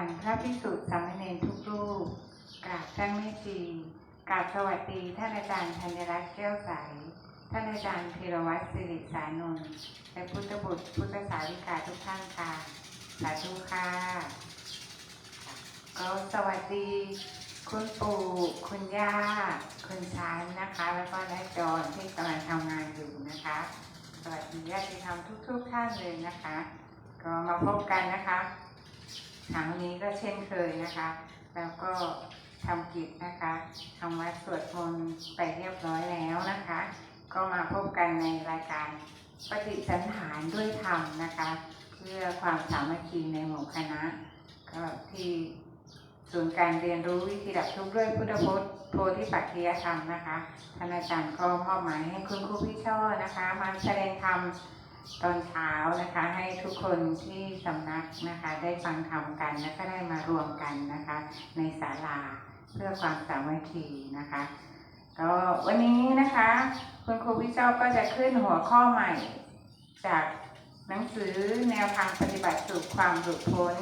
การพระพิสุทธิ์สามเณรทุกรูปกราบท่านแม่จีกราบสวัสดีท่านอาจารย์ธัญรัตน์แก้วใส ท่านอาจารย์ธีรวัตรสิริสานนท์และพุทธบุตรพุทธสาวิกาทุกท่านค่ะสาธุค่ะก็สวัสดีคุณปู่คุณย่า คุณชานนะคะ แล้วก็น้าจอนที่กำลังทำงานอยู่นะคะ สวัสดีญาติธรรมทุกๆท่านเลยนะคะ ก็มาพบกันนะคะ ครั้งนี้ก็เช่นเคยนะคะ แล้วก็ทำกิจนะคะทำวัดสวดมนต์ไปเรียบร้อยแล้วนะคะ ก็มาพบกันในรายการปฏิสันฐานด้วยธรรมนะคะ เพื่อความสามัคคีในหมู่คณะ ก็ที่ศูนย์การเรียนรู้วิธีดับทุกข์ด้วยพุทธพจน์โพธิปัจจยธรรมนะคะท่านอาจารย์ก็มอบหมายให้คุณครูพี่ช่อนะคะ มาแสดงธรรม ตอนเช้านะคะให้ทุกคนที่สำนักนะคะได้ฟังธรรมกันแล้วก็ได้มารวมกันนะคะ ในศาลาเพื่อความสามัคคีนะคะก็วันนี้นะคะ คุณครูพี่ชอบก็จะขึ้นหัวข้อใหม่ จากหนังสือแนวทางปฏิบัติสู่ความหลุดพ้น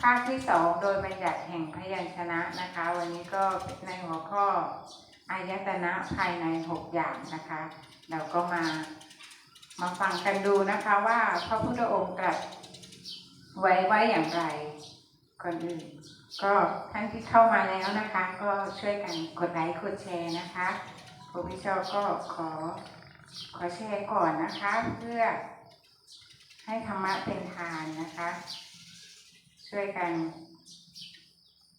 ภาคที่สองโดยบัญญัติแห่งพยัญชนะนะคะ วันนี้ก็ในหัวข้ออายตนะภายในหกอย่างนะคะ เราก็มา มาฟังกันดูนะคะว่าพระพุทธองค์ตรัสไว้ไว้อย่างไร ก่อนอื่น ก็ท่านที่เข้ามาแล้วนะคะ ก็ช่วยกันกดไลค์กดแชร์นะคะครูพิชอก็ขอขอแชร์ก่อนนะคะ เพื่อให้ธรรมะเป็นทานนะคะ ช่วยกัน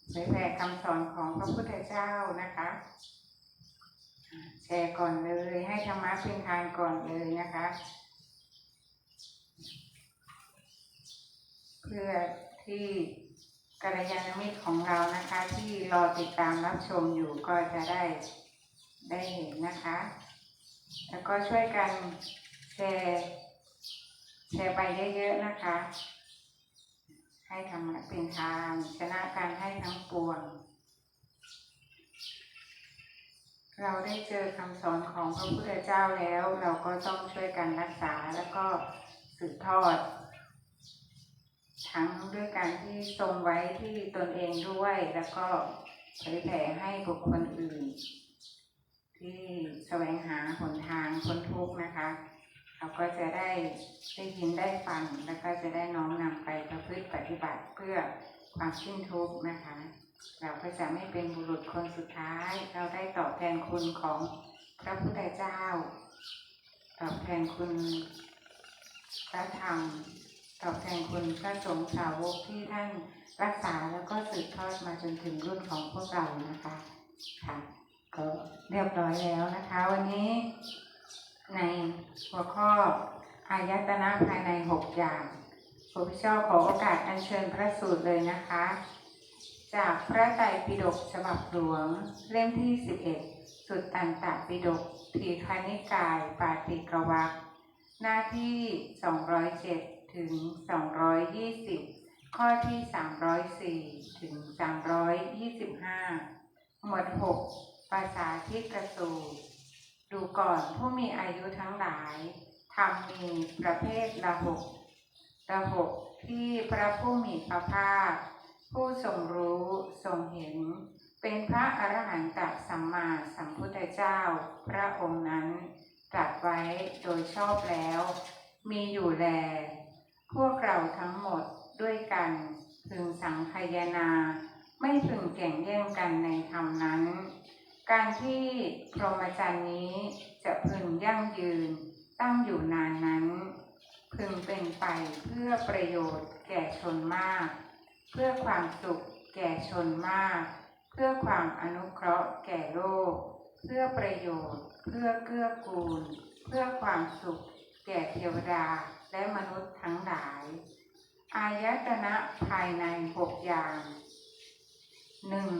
เผยแผ่คำสอนของพระพุทธเจ้านะคะ แชร์ก่อนเลย ให้ธรรมะเป็นทานก่อนเลยนะคะ เพื่อที่กัลยาณมิตรของเรานะคะ ที่รอติดตามรับชมอยู่ก็จะได้ได้เห็นนะคะ แล้วก็ช่วยกันแชร์แชร์ไปเยอะๆนะคะ ให้ธรรมะเป็นทางชนะการให้ทั้งปวง เราได้เจอคำสอนของพระพุทธเจ้าแล้ว เราก็ต้องช่วยกันรักษาแล้วก็สืบทอด ทั้งด้วยการที่ทรงไว้ที่ตนเองด้วยแล้วก็เผยแผ่ให้บุคคลอื่น ที่แสวงหาหนทางพ้นทุกข์นะคะ เราก็จะได้ได้ยินได้ฟังแล้วก็จะได้น้อมนำไปประพฤติปฏิบัติเพื่อความสิ้นทุกข์นะคะ เราก็จะไม่เป็นบุรุษคนสุดท้าย เราได้ตอบแทนคุณของพระพุทธเจ้า ตอบแทนคุณพระธรรม ตอบแทนคุณพระสงฆ์สาวกที่ท่านรักษาแล้วก็สืบทอดมาจนถึงรุ่นของพวกเรานะคะค่ะก็เรียบร้อยแล้วนะคะ วันนี้ในหัวข้ออายตนะภายในหกอย่างผมชอบขอโอกาสอัญเชิญพระสูตรเลยนะคะ จากพระไตรปิฎกฉบับหลวง เล่มที่ 11 สุดตันตปิฎกทีคณิกาย ปาติกวักหน้าที่ 207 ถึง 220 ข้อที่ 304 ถึง 325 หมวด 6 ภาษาทิกสูตรดูก่อนผู้มีอายุทั้งหลายทำมีประเภทละหกละหกที่พระผู้มีพระภาค ผู้ทรงรู้ทรงเห็น เป็นพระอรหันตสัมมาสัมพุทธเจ้า พระองค์นั้นตรัสไว้โดยชอบแล้ว มีอยู่แล พวกเราทั้งหมดด้วยกันพึงสังคายนา ไม่พึงแข่งแย่งกันในธรรมนั้น การที่พรหมจรรย์นี้จะพึงยั่งยืนตั้งอยู่นานนั้น พึงเป็นไปเพื่อประโยชน์แก่ชนมาก เพื่อความสุขแก่ชนมาก เพื่อความอนุเคราะห์แก่โลก เพื่อประโยชน์ เพื่อเกื้อกูล เพื่อความสุข แก่เทวดาและมนุษย์ทั้งหลาย อายตนะภายในหกอย่างหนึ่ง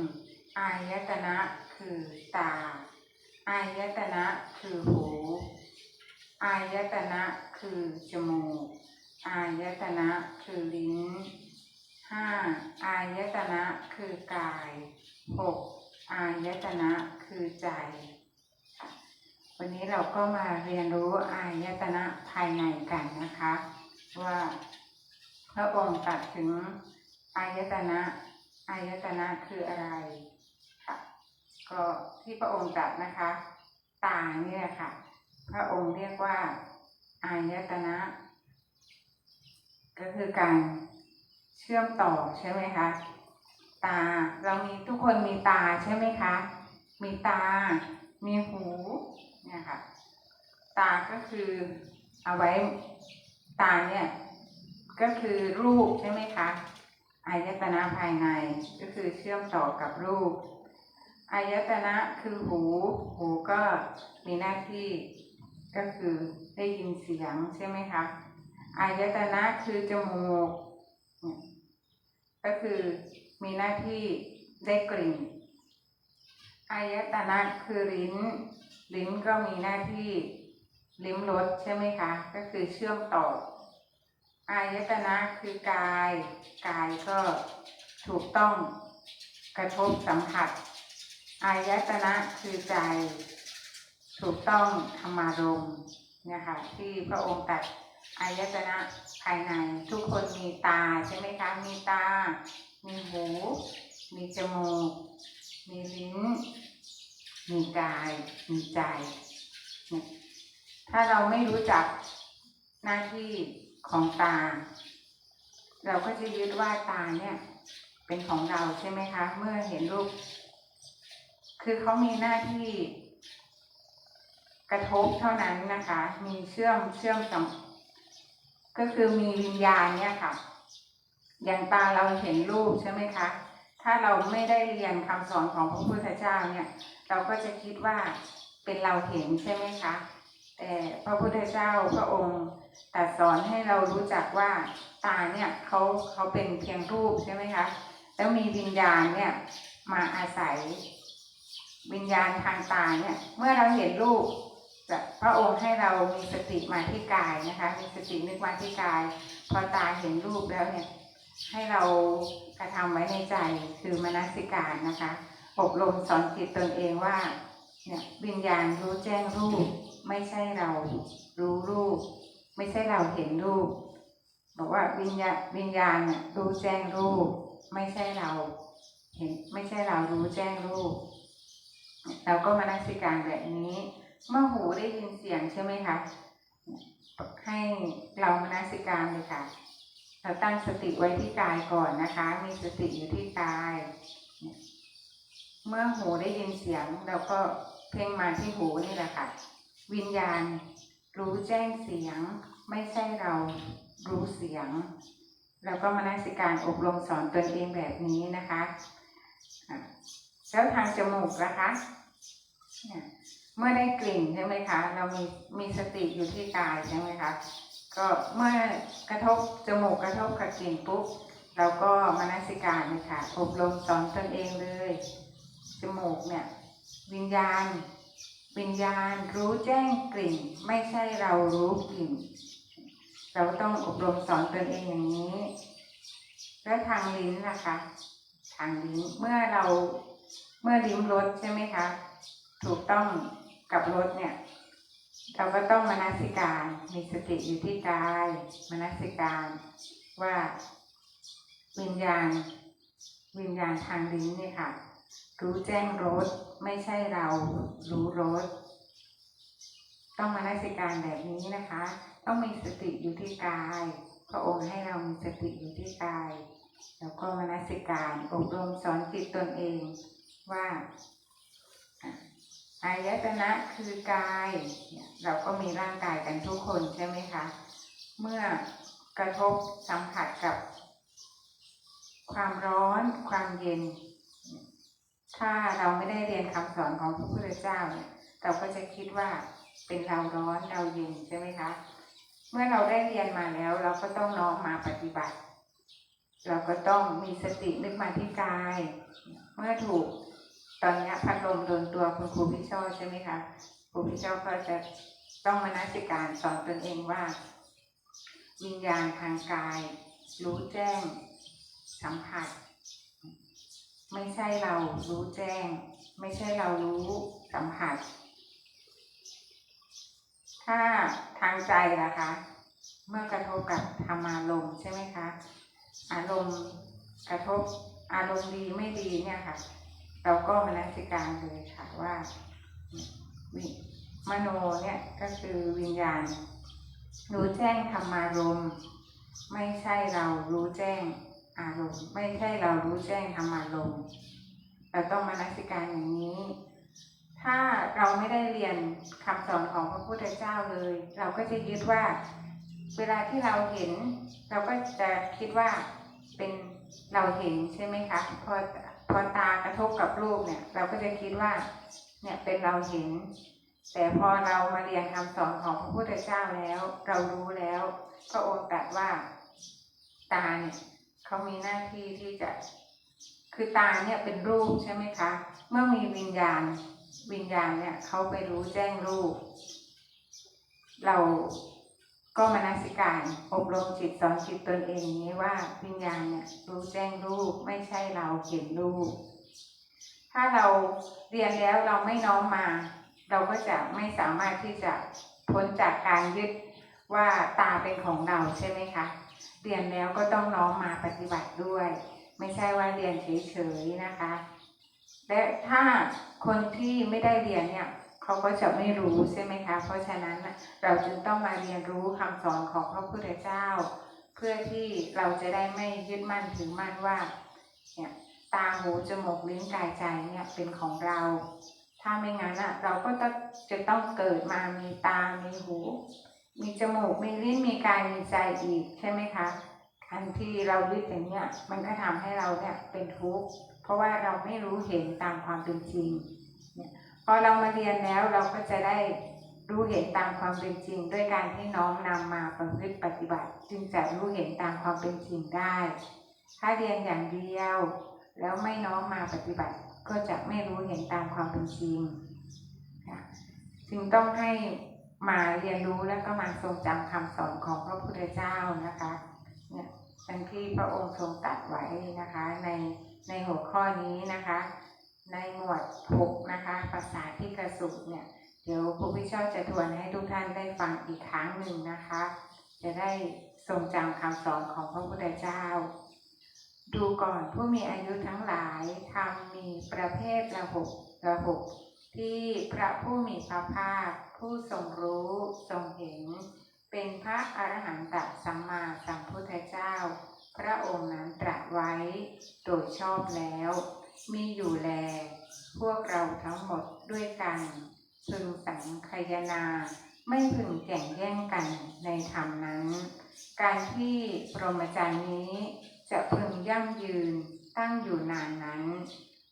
อายตนะคือตา อายตนะคือหู อายตนะคือจมูก อายตนะคือลิ้น อายตนะคือกายหกอายตนะคือใจ วันนี้เราก็มาเรียนรู้อายตนะภายในกันนะคะ ว่าพระองค์ตรัดถึงอายตนะอายตนะคืออะไรค่ะก็ที่พระองค์ตรัดนะคะตาเนี่ยค่ะ พระองค์เรียกว่าอายตนะ ก็คือการ เชื่อมต่อใช่ไหมคะ ตาเรามีทุกคนมีตาใช่ไหมคะ มีตา มีหูเนี่ยค่ะ ตาก็คือเอาไว้ตาเนี่ยก็คือรูปใช่ไหมคะอายตนะภายในก็คือเชื่อมต่อกับรูปอายตนะคือหู หูก็มีหน้าที่ก็คือได้ยินเสียงใช่ไหมคะอายตนะคือจมูก ก็คือมีหน้าที่ได้กลิ่นอายตนะคือลิ้น ลิ้นก็มีหน้าที่ลิ้มรสใช่ไหมคะ ก็คือเชื่อมต่อ อายตนะคือกาย กายก็ถูกต้องกระทบสัมผัส อายตนะคือใจ ถูกต้องธรรมารมณ์เนี่ยค่ะที่พระองค์ตรัด อายตนะภายใน ทุกคนมีตาใช่ไหมคะ มีตา มีหู มีจมูก มีลิ้น มีกาย มีใจ ถ้าเราไม่รู้จักหน้าที่ของตา เราก็จะยึดว่าตาเนี่ย เป็นของเราใช่ไหมคะ เมื่อเห็นรูป คือเขามีหน้าที่กระทบเท่านั้นนะคะ มีเชื่อมเชื่อมสัม ก็คือมีวิญญาณเนี่ยค่ะ อย่างตาเราเห็นรูปใช่ไหมคะ ถ้าเราไม่ได้เรียนคำสอนของพระพุทธเจ้าเนี่ย เราก็จะคิดว่าเป็นเราเห็นใช่ไหมคะ แต่พระพุทธเจ้าพระองค์ตรัสสอนให้เรารู้จักว่าตาเนี่ยเขาเขาเป็นเพียงรูปใช่ไหมคะ แล้วมีวิญญาณเนี่ยมาอาศัยวิญญาณทางตาเนี่ย เมื่อเราเห็นรูป จะพระองค์ให้เรามีสติมาที่กายนะคะ มีสตินึกมาที่กาย พอตาเห็นรูปแล้วเนี่ย ให้เรากระทำไว้ในใจคือมนสิการนะคะ อบรมสอนจิตตนเองว่า เนี่ยวิญญาณรู้แจ้งรูป ไม่ใช่เรารู้รูป ไม่ใช่เราเห็นรูป บอกว่าวิญญาวิญญาณเนี่ยรู้แจ้งรูป ไม่ใช่เราเห็นไม่ใช่เรารู้แจ้งรูป เราก็มานัสิการแบบนี้ เมื่อหูได้ยินเสียงใช่ไหมคะ ให้เรามานัสิการเลยค่ะ เราตั้งสติไว้ที่กายก่อนนะคะ มีสติอยู่ที่กาย เมื่อหูได้ยินเสียงเราก็เพ่งมาที่หูนี่แหละค่ะ วิญญาณรู้แจ้งเสียง ไม่ใช่เรารู้เสียงเราก็มานัสิการอบรมสอนตนเองแบบนี้นะคะอะแล้วทางจมูกนะคะเนี่ย เมื่อได้กลิ่นใช่ไหมคะ เรามีมีสติอยู่ที่กายใช่ไหมคะ ก็เมื่อกระทบจมูกกระทบกับกลิ่นปุ๊บเราก็มานัสิการเลยค่ะอบรมสอนตนเองเลย จมูกเนี่ย วิญญาณ วิญญาณรู้แจ้งกลิ่น ไม่ใช่เรารู้กลิ่น เราต้องอบรมสอนตนเองอย่างนี้ แล้วทางลิ้นนะคะทางลิ้นเมื่อเราเมื่อลิ้มรสใช่ไหมคะ ถูกต้อง กับรสเนี่ย เราก็ต้องมานัสิการ มีสติอยู่ที่กายมานัสิการว่าวิญญาณ วิญญาณทางลิ้นเนี่ยค่ะ รู้แจ้งรสไม่ใช่เรารู้รสต้องมานัสิการแบบนี้นะคะ ต้องมีสติอยู่ที่กายพระองค์ให้เรามีสติอยู่ที่กาย แล้วก็มานัสิการอบรมสอนจิตตนเองว่า อายตนะคือกายเราก็มีร่างกายกันทุกคนใช่ไหมคะ เมื่อกระทบสัมผัสกับ ความร้อน ความเย็น ถ้าเราไม่ได้เรียนคำสอนของพระพุทธเจ้าเนี่ยเราก็จะคิดว่าเป็นเราร้อนเราเย็นใช่ไหมคะ เมื่อเราได้เรียนมาแล้ว เราก็ต้องน้อมมาปฏิบัติ เราก็ต้องมีสตินึกมาที่กาย เมื่อถูก ตอนนี้พัดลมโดนตัวคุณครูพี่ช่อใช่ไหมคะครูพี่ช่อก็จะต้องมานัสิการสอนตนเองว่าวิญญาณทางกาย รู้แจ้ง สัมผัส ไม่ใช่เรารู้แจ้ง ไม่ใช่เรารู้สัมผัส ถ้าทางใจล่ะคะ เมื่อกระทบกับธรรมารมณ์ใช่ไหมคะ อารมณ์กระทบอารมณ์ดีไม่ดีเนี่ยค่ะ เราก็มานัสิการเลยค่ะว่า มโนเนี่ยก็คือวิญญาณ รู้แจ้งธรรมารมณ์ไม่ใช่เรารู้แจ้งอารมณ์ไม่ใช่เรารู้แจ้งธรรมารมณ์เราต้องมานัสิการอย่างนี้ ถ้าเราไม่ได้เรียนคำสอนของพระพุทธเจ้าเลย เราก็จะยึดว่า เวลาที่เราเห็น เราก็จะคิดว่าเป็นเราเห็นใช่ไหมคะพอ พอตากระทบกับรูปเนี่ย เราก็จะคิดว่า เนี่ยเป็นเราเห็น แต่พอเรามาเรียนคำสอนของพระพุทธเจ้าแล้ว เรารู้แล้วพระองค์ตรัสว่า ตาเนี่ยเขามีหน้าที่ที่จะ คือตาเนี่ยเป็นรูปใช่ไหมคะ เมื่อมีวิญญาณ วิญญาณเนี่ยเขาไปรู้แจ้งรูป เรา ก็มานัสิการอบรมจิตสอนจิตตนเองนี้ว่าวิญญาณเนี่ยรู้แจ้งรูปไม่ใช่เราเห็นรูป ถ้าเราเรียนแล้วเราไม่น้อมมา เราก็จะไม่สามารถที่จะพ้นจากการยึดว่าตาเป็นของเราใช่ไหมคะ เรียนแล้วก็ต้องน้อมมาปฏิบัติด้วย ไม่ใช่ว่าเรียนเฉยๆนะคะ และถ้าคนที่ไม่ได้เรียนเนี่ย เขาก็จะไม่รู้ใช่ไหมคะ เพราะฉะนั้นเราจึงต้องมาเรียนรู้คำสอนของพระพุทธเจ้า เพื่อที่เราจะได้ไม่ยึดมั่นถือมั่นว่าเนี่ยตาหูจมูกลิ้นกายใจเนี่ยเป็นของเรา ถ้าไม่งั้นอะเราก็จะจะต้องเกิดมามีตา มีหู มีจมูก มีลิ้น มีกาย มีใจอีกใช่ไหมคะการที่เรายึดอย่างเนี้ยมันก็ทำให้เราเนี่ยเป็นทุกข์เพราะว่าเราไม่รู้เห็นตามความเป็นจริง พอเรามาเรียนแล้วเราก็จะได้รู้เห็นตามความเป็นจริง ด้วยการที่น้อมนำมาประพฤติปฏิบัติ จึงจะรู้เห็นตามความเป็นจริงได้ ถ้าเรียนอย่างเดียว แล้วไม่น้อมมาปฏิบัติ ก็จะไม่รู้เห็นตามความเป็นจริงค่ะจึงต้องให้มาเรียนรู้แล้วก็มาทรงจำคำสอนของพระพุทธเจ้านะคะเนี่ยดังที่พระองค์ทรงตัดไว้นะคะ ในในหัวข้อนี้นะคะ ในหมวดหกนะคะภาษาที่กระสุเนี่ย เดี๋ยวครูพิชอบจะทวนให้ทุกท่านได้ฟังอีกครั้งหนึ่งนะคะ จะได้ทรงจำคำสอนของพระพุทธเจ้า ดูก่อนผู้มีอายุทั้งหลายทำมีประเภทระหกระหกที่พระผู้มีพระภาค ผู้ทรงรู้ทรงเห็น เป็นพระอรหันตสัมมาสัมพุทธเจ้า พระองค์นั้นตรัสไว้โดยชอบแล้ว มีอยู่แล พวกเราทั้งหมดด้วยกันพึงสังคายนาไม่พึงแข่งแย่งกันในธรรมนั้น การที่พรหมจรรย์นี้จะพึงยั่งยืนตั้งอยู่นานนั้น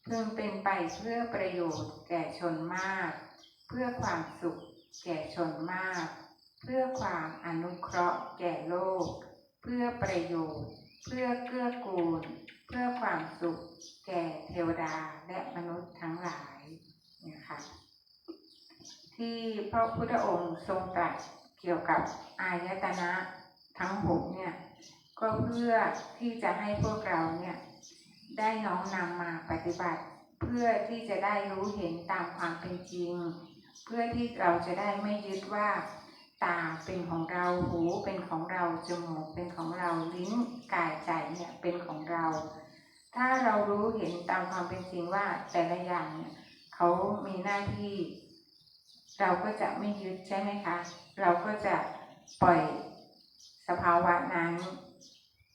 พึงเป็นไปเพื่อประโยชน์แก่ชนมาก เพื่อความสุขแก่ชนมาก เพื่อความอนุเคราะห์แก่โลก เพื่อประโยชน์ เพื่อเกื้อกูล พื่อความสุขแก่เทวดาและมนุษย์ทั้งหลายนะคะที่พระพุทธองค์ทรงตรัสเกี่ยวกับอายตนะทั้งหกเนี่ยก็เพื่อที่จะให้พวกเราเนี่ยได้น้อมนำมาปฏิบัติ เพื่อที่จะได้รู้เห็นตามความเป็นจริง เพื่อที่เราจะได้ไม่ยึดว่าตาเป็นของเราหูเป็นของเราจมูกเป็นของเราลิ้นกายใจเนี่ยเป็นของเรา ถ้าเรารู้เห็นตามความเป็นจริงว่าแต่ละอย่างเนี่ยเขามีหน้าที่ เราก็จะไม่ยึดใช่ไหมคะ เราก็จะปล่อยสภาวะนั้น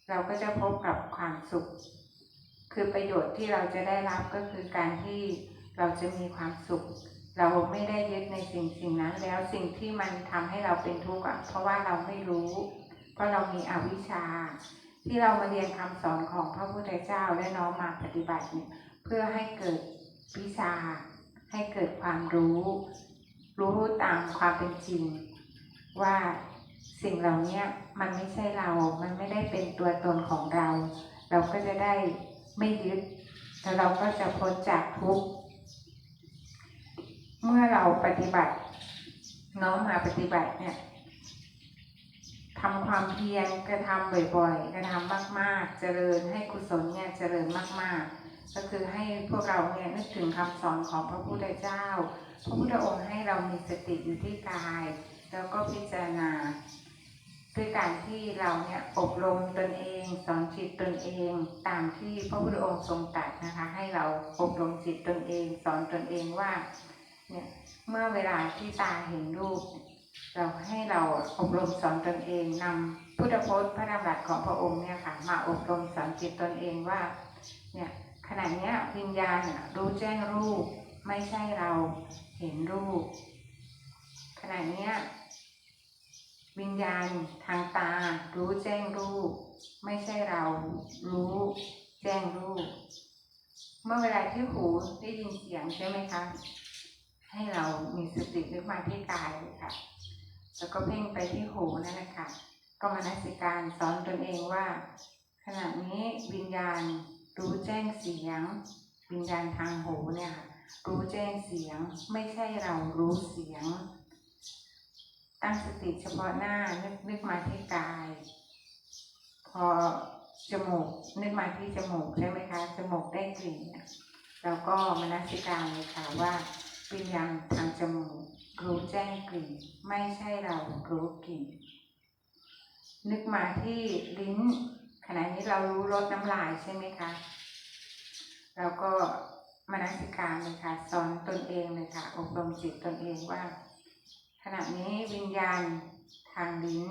เราก็จะพบกับความสุข คือประโยชน์ที่เราจะได้รับก็คือการที่เราจะมีความสุข เราไม่ได้ยึดในสิ่งสิ่งนั้น แล้วสิ่งที่มันทำให้เราเป็นทุกข์เพราะว่าเราไม่รู้ เพราะเรามีอวิชชา ที่เรามาเรียนคำสอนของพระพุทธเจ้าและน้อมมาปฏิบัติเนี่ยเพื่อให้เกิดวิชา ให้เกิดความรู้ รู้ตามความเป็นจริง ว่าสิ่งเหล่านี้มันไม่ใช่เรา มันไม่ได้เป็นตัวตนของเรา เราก็จะได้ไม่ยึดแล้วเราก็จะพ้นจากทุกข์เมื่อเราปฏิบัติน้อมมาปฏิบัติเนี่ย ทำความเพียรกระทำบ่อยๆ กระทำมากๆ เจริญให้กุศลเนี่ยเจริญมากๆ ก็คือให้พวกเราเนี่ยนึกถึงคำสอนของพระพุทธเจ้า พระพุทธองค์ให้เรามีสติอยู่ที่กาย แล้วก็พิจารณา ด้วยการที่เราเนี่ยอบรมตนเองสอนจิตตนเองตามที่พระพุทธองค์ทรงตรัสนะคะ ให้เราอบรมจิตตนเอง สอนตนเองว่าเนี่ยเมื่อเวลาที่ตาเห็นรูป เราให้เราอบรมสอนตนเองนำพุทธพจน์พระดำรัสของพระองค์เนี่ยค่ะ มาอบรมสอนจิตตนเองว่า เนี่ยขณะเนี้ยวิญญาณน่ะรู้แจ้งรูป ไม่ใช่เราเห็นรูป ขณะเนี้ยวิญญาณทางตา รู้แจ้งรูป ไม่ใช่เรารู้แจ้งรูป เมื่อเวลาที่หูได้ยินเสียงใช่ไหมคะให้เรามีสตินึกมาที่กายค่ะ แล้วก็เพ่งไปที่หูนั่นแหละค่ะก็มานัสิการสอนตนเองว่า ขณะนี้วิญญาณรู้แจ้งเสียง วิญญาณทางหูเนี่ยค่ะรู้แจ้งเสียงไม่ใช่เรารู้เสียง ตั้งสติเฉพาะหน้านึกนึกมาที่กาย พอจมูกนึกมาที่จมูกใช่ไหมคะจมูกได้กลิ่นเนี่ยเราก็มานัสิการเลยค่ะว่าวิญญาณทางจมูก รู้แจ้งกลิ่น ไม่ใช่เรารู้กลิ่น นึกมาที่ลิ้น ขณะนี้เรารู้รสน้ำลายใช่ไหมคะเราก็มานัสิการเลยค่ะสอนตนเองเลยค่ะอบรมจิตตนเองว่า ขณะนี้วิญญาณทางลิ้น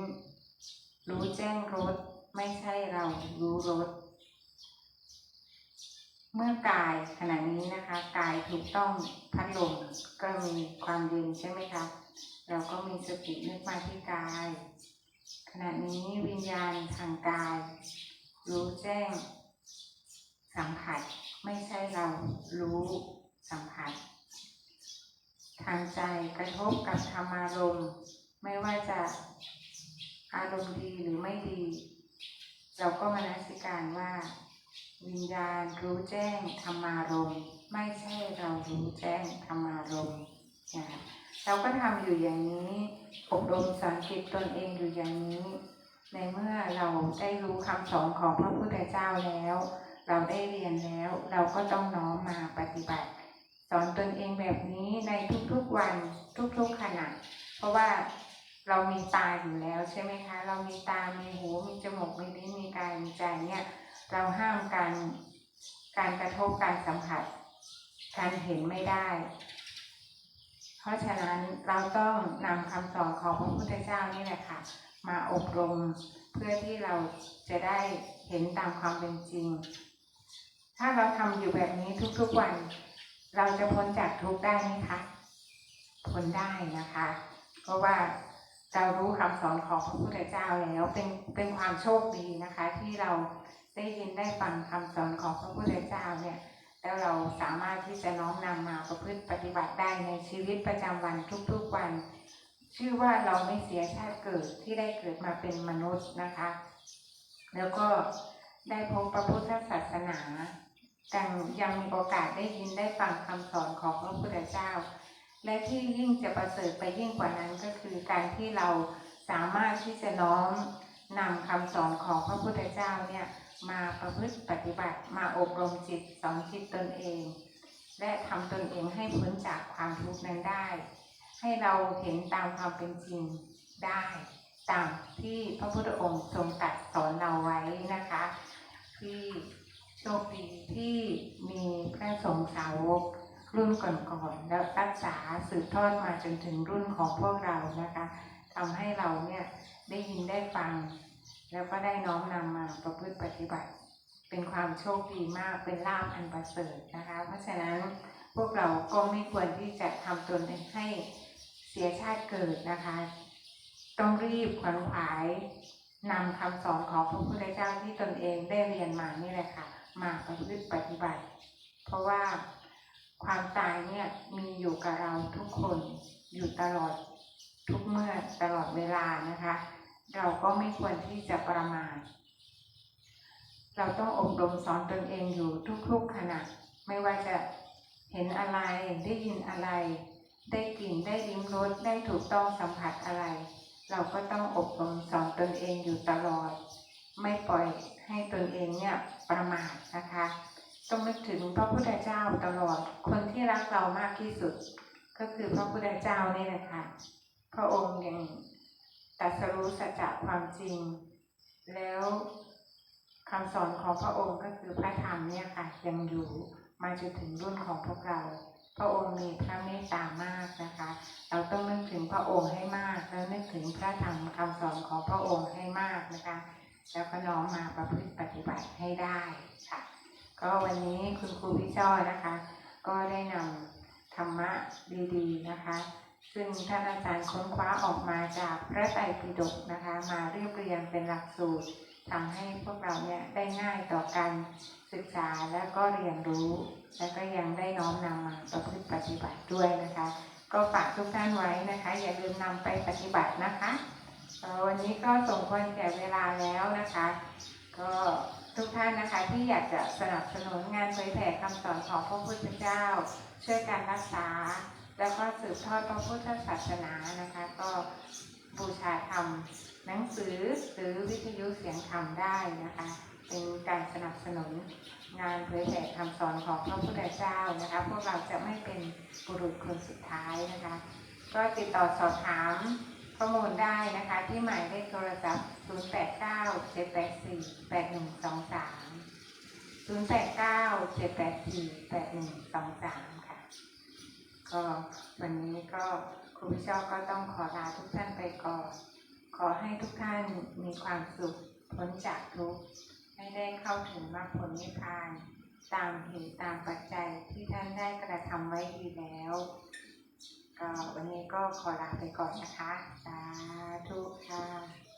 รู้แจ้งรสไม่ใช่เรารู้รส เมื่อกายขณะนี้นะคะ กายถูกต้องพัดลมก็มีความเย็นใช่ไหมคะเราก็มีสตินึกมาที่กาย ขณะนี้วิญญาณทางกาย รู้แจ้ง สัมผัสไม่ใช่เรารู้สัมผัส ทางใจกระทบกับธรรมารมณ์ไม่ว่าจะอารมณ์ดีหรือไม่ดี เราก็มานัสิการว่า วิญญาณรู้แจ้งธรรมารมไม่ใช่เรารู้แจ้งธรรมารมนะคะเราก็ทำอยู่อย่างนี้อบรมสอนจิตตนเองอยู่อย่างนี้ ในเมื่อเราได้รู้คำสอนของพระพุทธเจ้าแล้ว เราได้เรียนแล้วเราก็ต้องน้อมมาปฏิบัติ สอนตนเองแบบนี้ในทุกๆวันทุกๆขณะ เพราะว่าเรามีตาอยู่แล้วใช่ไหมคะ เรามีตา มีหู มีจมูก มีลิ้น มีกาย มีใจเนี่ย เราห้ามการการกระทบการสัมผัส การเห็นไม่ได้ เพราะฉะนั้นเราต้องนำคำสอนของพระพุทธเจ้านี่แหละค่ะ มาอบรมเพื่อที่เราจะได้เห็นตามความเป็นจริง ถ้าเราทำอยู่แบบนี้ทุกๆวัน เราจะพ้นจากทุกข์ได้ไหมคะพ้นได้นะคะ เพราะว่าเรารู้คำสอนของพระพุทธเจ้าแล้วเป็นเป็นความโชคดีนะคะ ที่เรา ได้ยินได้ฟังคำสอนของพระพุทธเจ้าเนี่ย แล้วเราสามารถที่จะน้อมนำมาประพฤติปฏิบัติได้ในชีวิตประจำวันทุกๆวัน ชื่อว่าเราไม่เสียชาติเกิดที่ได้เกิดมาเป็นมนุษย์นะคะ แล้วก็ได้พบพระพุทธศาสนายังยังมีโอกาสได้ยินได้ฟังคำสอนของพระพุทธเจ้า และที่ยิ่งจะประเสริฐไปยิ่งกว่านั้นก็คือการที่เราสามารถที่จะน้อมนำคำสอนของพระพุทธเจ้าเนี่ย มาประพฤติปฏิบัติมาอบรมจิตสอนจิตตนเอง และทำตนเองให้พ้นจากความทุกข์นั้นได้ ให้เราเห็นตามความเป็นจริงได้ตามที่พระพุทธองค์ทรงตรัสสอนเราไว้นะคะ ที่โชคดีที่มีพระสงฆ์สาวกรุ่นก่อนๆแล้วรักษาสืบทอดมาจนถึงรุ่นของพวกเรานะคะทำให้เราเนี่ยได้ยินได้ฟัง แล้วก็ได้น้อมนำมาประพฤติปฏิบัติ เป็นความโชคดีมากเป็นลาภอันประเสริฐนะคะ เพราะฉะนั้นพวกเราก็ไม่ควรที่จะทำตนให้เสียชาติเกิดนะคะ ต้องรีบขวนขวายนำคำสอนของพระพุทธเจ้าที่ตนเองได้เรียนมานี่แหละค่ะ มาประพฤติปฏิบัติ เพราะว่าความตายเนี่ยมีอยู่กับเราทุกคนอยู่ตลอดทุกเมื่อตลอดเวลานะคะ เราก็ไม่ควรที่จะประมาท เราต้องอบรมสอนตนเองอยู่ทุกๆขณะ ไม่ว่าจะเห็นอะไรได้ยินอะไร ได้กลิ่นได้ลิ้มรสได้ถูกต้องสัมผัสอะไร เราก็ต้องอบรมสอนตนเองอยู่ตลอด ไม่ปล่อยให้ตนเองเนี่ยประมาทนะคะต้องนึกถึงพระพุทธเจ้าตลอด คนที่รักเรามากที่สุด ก็คือพระพุทธเจ้านี่แหละค่ะ พระองค์ยัง ตรัสรู้สัจจะความจริง แล้วคำสอนของพระองค์ก็คือพระธรรมเนี่ยค่ะยังอยู่มาจนถึงรุ่นของพวกเรา พระองค์มีพระเมตตามากนะคะ เราต้องนึกถึงพระองค์ให้มาก แล้วนึกถึงพระธรรมคำสอนของพระองค์ให้มากนะคะ แล้วก็น้อมมาประพฤติปฏิบัติให้ได้ค่ะ ก็วันนี้คุณครูพี่จ้อยนะคะ ก็ได้นำธรรมะดีๆนะคะ ซึ่งท่านอาจารย์ค้นคว้าออกมาจากพระไตรปิฎกนะคะ มาเรียบเรียงเป็นหลักสูตรทำให้พวกเราเนี่ยได้ง่ายต่อการศึกษาและก็เรียนรู้ และก็ยังได้น้อมนำมาประพฤติปฏิบัติด้วยนะคะ ก็ฝากทุกท่านไว้นะคะ อย่าลืมนำไปปฏิบัตินะคะวันนี้ก็สมควรแก่เวลาแล้วนะคะ ก็ทุกท่านนะคะที่อยากจะสนับสนุนงานเผยแผ่คำสอนของพระพุทธเจ้า ช่วยการรักษา แล้วก็สืบทอดพระพุทธศาสนานะคะ ก็บูชาธรรมหนังสือหรือวิทยุเสียงธรรมได้นะคะ เป็นการสนับสนุนงานเผยแผ่คำสอนของพระพุทธเจ้านะคะ พวกเราจะไม่เป็นบุรุษคนสุดท้ายนะคะ ก็ติดต่อสอบถามข้อมูลได้นะคะ ที่หมายเลขโทรศัพท์ 089 784 8123 089 784 8123 ก็วันนี้ก็ครูพิชอก็ต้องขอลาทุกท่านไปก่อน ขอให้ทุกท่านมีความสุขพ้นจากทุกข์ให้ได้เข้าถึงมรรคผลนิพพาน ตามเหตุตามปัจจัยที่ท่านได้กระทำไว้ดีแล้วก็วันนี้ก็ขอลาไปก่อนนะคะ สาธุค่ะ